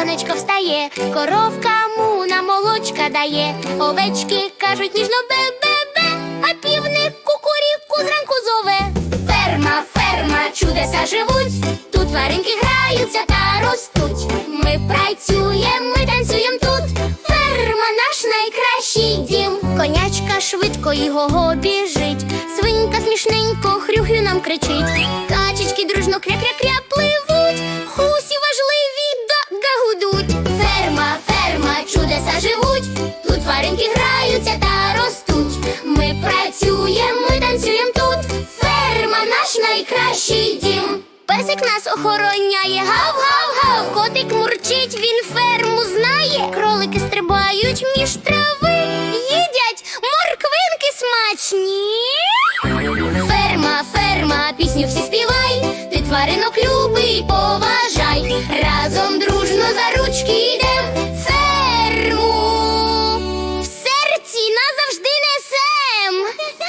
сонечко встає, коровка му на молочка дає, овечки кажуть ніжно бе-бе-бе, а півник кукуріку зранку зове. Ферма, ферма, чудеса живуть, тут тваринки граються та ростуть. Ми працюємо, ми танцюємо тут. Ферма наш найкращий дім. Конячка швидко і го біжить. Свинька смішненько хрю-хрю нам кричить. Наш найкращий дім. Песик нас охороняє, гав-гав-гав. Котик мурчить, він ферму знає. Кролики стрибають між трави. Їдять морквинки смачні. Ферма, ферма, пісню всі співай. Ти тваринок любий, поважай. Разом дружно за